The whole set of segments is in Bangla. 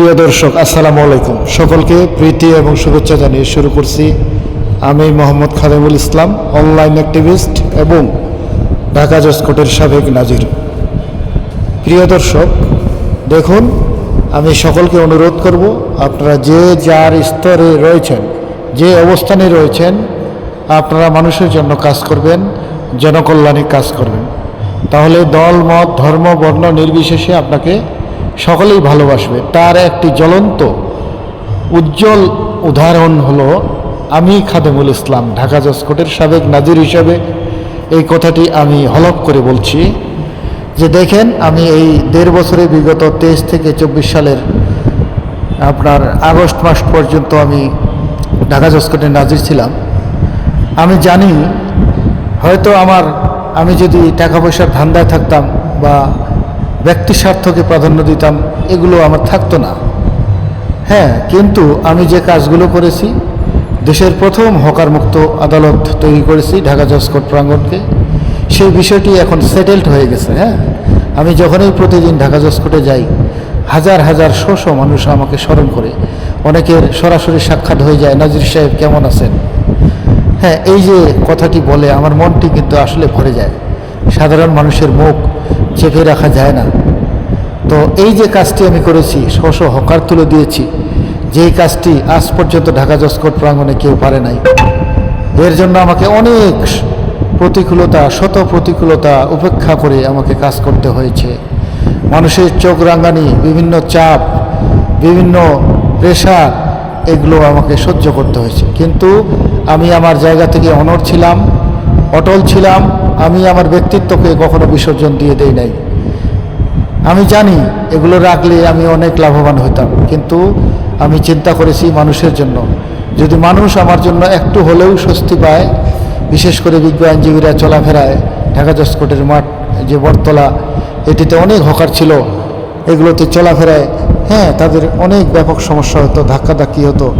প্রিয় দর্শক, আসসালামু আলাইকুম। সকলকে প্রীতি এবং শুভেচ্ছা জানিয়ে শুরু করছি আমি মোহাম্মদ খাদেমুল ইসলাম, অনলাইন অ্যাক্টিভিস্ট এবং ঢাকা জসকোটের সাবেক নাজির। প্রিয় দর্শক, দেখুন, আমি সকলকে অনুরোধ করব, আপনারা যে যার স্তরে রয়েছেন, যে অবস্থানে রয়েছেন, আপনারা মানুষের জন্য কাজ করবেন, জনকল্যাণে কাজ করবেন। তাহলে দল, মত, ধর্ম, বর্ণ নির্বিশেষে আপনাকে সকলেই ভালোবাসবে। তার একটি জ্বলন্ত, উজ্জ্বল উদাহরণ হলো আমি খাদেমুল ইসলাম, ঢাকা জসকোটের সাবেক নাজির হিসাবে এই কথাটি আমি হলক করে বলছি যে দেখেন, আমি এই দেড় বছরে বিগত তেইশ থেকে চব্বিশ সালের আপনার আগস্ট মাস পর্যন্ত আমি ঢাকা জসকোটের নাজির ছিলাম। আমি জানি, হয়তো আমার, আমি যদি টাকা পয়সার ধান্দায় থাকতাম বা ব্যক্তি স্বার্থকে প্রাধান্য দিতাম, এগুলো আমার থাকতো না। হ্যাঁ কিন্তু আমি যে কাজগুলো করেছি, দেশের প্রথম হকার মুক্ত আদালত তৈরি করেছি ঢাকা জসকোট প্রাঙ্গণকে সেই বিষয়টি এখন সেটেলড হয়ে গেছে হ্যাঁ। আমি যখনই প্রতিদিন ঢাকা জসকোটে যাই, হাজার হাজার শো শো মানুষ আমাকে স্মরণ করে। অনেকের সরাসরি সাক্ষাৎ হয়ে যায়, নাজির সাহেব, কেমন আছেন? হ্যাঁ এই যে কথাটি বলে, আমার মনটি কিন্তু আসলে ভরে যায়। সাধারণ মানুষের মুখ চেপে রাখা যায় না। তো এই যে কাজটি আমি করেছি শশ হকার তুলে দিয়েছি, যেই কাজটি আজ পর্যন্ত ঢাকা জসকোট প্রাঙ্গণে কেউ পারে নাই। এর জন্য আমাকে অনেক প্রতিকূলতা, শত প্রতিকূলতা উপেক্ষা করে আমাকে কাজ করতে হয়েছে। মানুষের চোখ রাঙানি, বিভিন্ন চাপ, বিভিন্ন প্রেশার, এগুলো আমাকে সহ্য করতে হয়েছে। কিন্তু আমি আমার জায়গা থেকে অনড় ছিলাম। অটল ছিলাম, আমি আমার ব্যক্তিত্বকে কখনো বিসর্জন দিয়ে দেই নাই। আমি জানি এগুলো রাখলে আমি অনেক লাভবান হতাম, কিন্তু আমি চিন্তা করেছি মানুষের জন্য। যদি মানুষ আমার জন্য একটু হলেও স্বস্তি পায়, বিশেষ করে বিজ্ঞ আইনজীবীরা চলাফেরায়, ঢাকা জসকোটের মাঠ, যে বটতলা, এটিতে অনেক হকার ছিল, এগুলোতে চলাফেরায় হ্যাঁ তাদের অনেক ব্যাপক সমস্যা হতো, ধাক্কাধাক্কি হতো।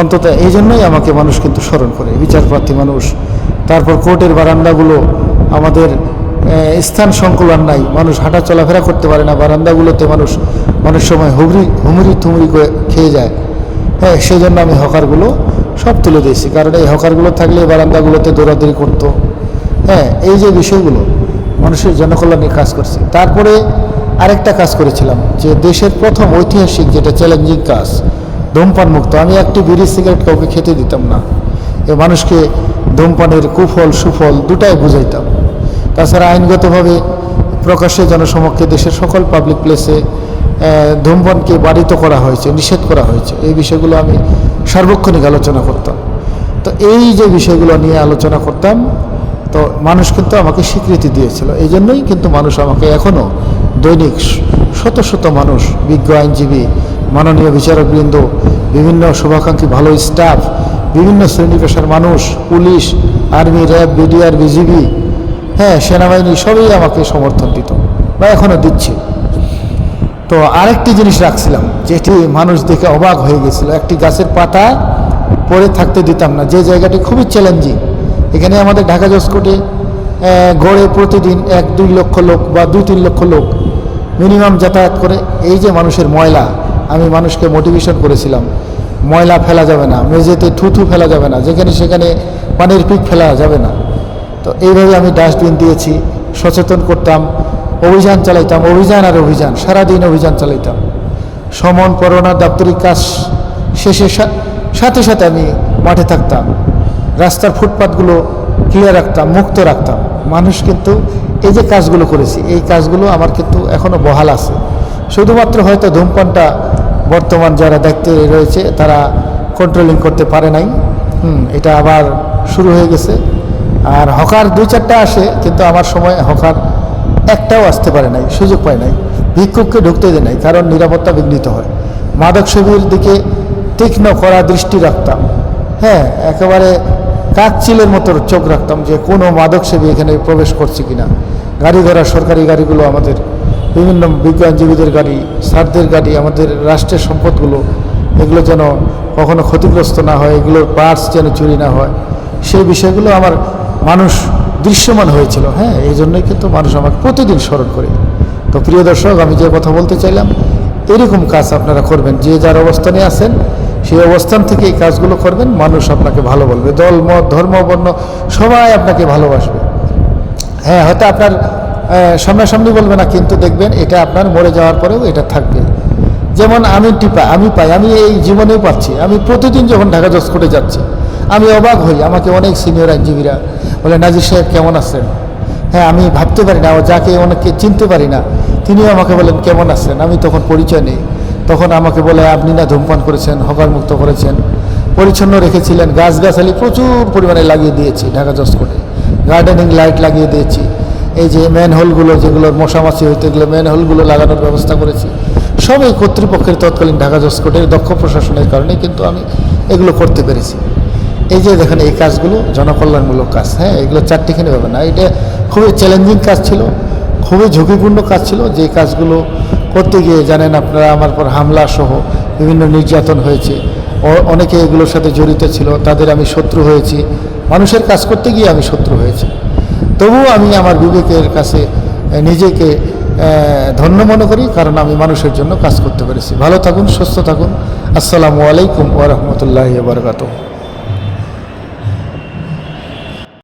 অন্তত এই জন্যই আমাকে মানুষ কিন্তু স্মরণ করে, বিচারপ্রার্থী মানুষ। তারপর কোর্টের বারান্দাগুলো আমাদের স্থান সংকুলন নাই। মানুষ হাঁটা চলাফেরা করতে পারে না। বারান্দাগুলোতে মানুষ অনেক সময় হুমরি হুমরি থুমরি করে খেয়ে যায়। হ্যাঁ সেই জন্য আমি হকারগুলো সব তুলে দিয়েছি। কারণ এই হকারগুলো থাকলে বারান্দাগুলোতে দৌড়াদৌড়ি করতো। হ্যাঁ এই যে বিষয়গুলো, মানুষের জনকল্যাণে কাজ করছে। তারপরে আরেকটা কাজ করেছিলাম, যে দেশের প্রথম ঐতিহাসিক যেটা চ্যালেঞ্জিং কাজ ধূমপান মুক্ত আমি একটি বিড়ি সিগারেট কাউকে খেতে দিতাম না। এ মানুষকে ধূমপানের কুফল, সুফল দুটাই বুঝাইতাম। তাছাড়া আইনগতভাবে প্রকাশ্যে জনসমক্ষে দেশের সকল পাবলিক প্লেসে ধূমপানকে বাড়িত করা হয়েছে, নিষেধ করা হয়েছে। এই বিষয়গুলো আমি সার্বক্ষণিক আলোচনা করতাম। তো এই যে বিষয়গুলো নিয়ে আলোচনা করতাম, তো মানুষ কিন্তু আমাকে স্বীকৃতি দিয়েছিল। এই জন্যই কিন্তু মানুষ আমাকে এখনও দৈনিক শত শত মানুষ, বিজ্ঞ আইনজীবী, মাননীয় বিচারকবৃন্দ, বিভিন্ন শুভাকাঙ্ক্ষী, ভালো স্টাফ বিভিন্ন শ্রেণি পেশার মানুষ, police, army, RAB, BDR, BGB হ্যাঁ সেনাবাহিনী, সবই আমাকে সমর্থন দিত বা এখনও দিচ্ছে। তো আরেকটি জিনিস রাখছিলাম, যেটি মানুষ দেখে অবাক হয়ে গেছিল। একটি গাছের পাতা পড়ে থাকতে দিতাম না। যে জায়গাটি খুবই চ্যালেঞ্জিং এখানে আমাদের ঢাকা জসকোটে গড়ে প্রতিদিন এক, দুই লক্ষ লোক বা দুই তিন লক্ষ লোক মিনিমাম যাতায়াত করে। এই যে মানুষের ময়লা, আমি মানুষকে মোটিভেশন করেছিলাম। ময়লা ফেলা যাবে না, মেঝেতে থুথু ফেলা যাবে না, যেখানে সেখানে পানির পিক ফেলা যাবে না। তো এইভাবে আমি ডাস্টবিন দিয়েছি, সচেতন করতাম, অভিযান চালাইতাম, অভিযান আর অভিযান, সারাদিন অভিযান চালাইতাম। সমন, পরোনা, দাপ্তরিক কাজ শেষে সাথে সাথে আমি মাঠে থাকতাম। রাস্তার ফুটপাতগুলো ক্লিয়ার রাখতাম, মুক্ত রাখতাম। মানুষ কিন্তু এই যে কাজগুলো করেছি, এই কাজগুলো আমার কিন্তু এখনও বহাল আছে। শুধুমাত্র হয়তো ধূমপানটা বর্তমান যারা দায়িত্বে রয়েছে তারা কন্ট্রোলিং করতে পারে নাই। হুম, এটা আবার শুরু হয়ে গেছে। আর হকার দুই চারটা আসে কিন্তু আমার সময় হকার একটাও আসতে পারে নাই সুযোগ পায় নাই ভিক্ষুককে ঢুকতে দেয় নাই কারণ নিরাপত্তা বিঘ্নিত হয়। মাদক সেবীর দিকে তীক্ষ্ণ করা দৃষ্টি রাখতাম। হ্যাঁ একেবারে কাকচিলের মতো চোখ রাখতাম যে কোনো মাদক সেবী এখানে প্রবেশ করছে কিনা। গাড়ি ঘোড়া সরকারি গাড়িগুলো আমাদের বিভিন্ন বিজ্ঞানজীবীদের গাড়ি সারদের গাড়ি, আমাদের রাষ্ট্রের সম্পদগুলো, এগুলো যেন কখনো ক্ষতিগ্রস্ত না হয়, এগুলোর পার্টস যেন চুরি না হয়। সেই বিষয়গুলো আমার মানুষ দৃশ্যমান হয়েছিল হ্যাঁ এই জন্যই কিন্তু মানুষ আমাকে প্রতিদিন স্মরণ করে। তো প্রিয় দর্শক, আমি যে কথা বলতে চাইলাম, এরকম কাজ আপনারা করবেন, যে যার অবস্থানে আছেন, সেই অবস্থান থেকে এই কাজগুলো করবেন, মানুষ আপনাকে ভালো বলবে। দল, মত, ধর্ম, বর্ণ, সবাই আপনাকে ভালোবাসবে। হ্যাঁ হয়তো আপনার সামনাসামনি বলবে না, কিন্তু দেখবেন এটা আপনার মরে যাওয়ার পরেও এটা থাকবে। যেমন আমি টিপা, আমি পাই, আমি এই জীবনেও পাচ্ছি। আমি প্রতিদিন যখন ঢাকা জসকোটে যাচ্ছি, আমি অবাক হই, আমাকে অনেক সিনিয়র আইনজীবীরা বলে, নাজির সাহেব, কেমন আছেন? হ্যাঁ আমি ভাবতে পারি না যাকে অনেককে চিনতে পারি না, তিনিও আমাকে বলেন, কেমন আছেন? আমি তখন পরিচয় নেই। তখন আমাকে বলে, আপনি না ধূমপান করেছেন হকার মুক্ত করেছেন, পরিচ্ছন্ন রেখেছিলেন, গাছগাছালি প্রচুর পরিমাণে লাগিয়ে দিয়েছি ঢাকা জসকোটে গার্ডেনিং লাইট লাগিয়ে দিয়েছি এই যে ম্যান হোলগুলো যেগুলোর মশামাছি হইতে গেলে ম্যান হোলগুলো লাগানোর ব্যবস্থা করেছি সব এই কর্তৃপক্ষের তৎকালীন ঢাকা জসকোটের দক্ষ প্রশাসনের কারণে কিন্তু আমি এগুলো করতে পেরেছি। এই যে দেখেন এই কাজগুলো জনকল্যাণমূলক কাজ হ্যাঁ এগুলো চারটিখানি হবে না, এটা খুবই চ্যালেঞ্জিং কাজ ছিল, খুবই ঝুঁকিপূর্ণ কাজ ছিল, যে কাজগুলো করতে গিয়ে জানেন আপনারা আমার পর হামলা সহ বিভিন্ন নির্যাতন হয়েছে অনেকে এগুলোর সাথে জড়িত ছিল, তাদের আমি শত্রু হয়েছি, মানুষের কাজ করতে গিয়ে আমি শত্রু হয়েছি। তবুও আমি আমার বিবেকের কাছে নিজেকে ধন্য মনে করি, কারণ আমি মানুষের জন্য কাজ করতে পেরেছি। ভালো থাকুন, সুস্থ থাকুন। আসসালামু আলাইকুম ওরহমতুল্লাহ বারকাতুহ।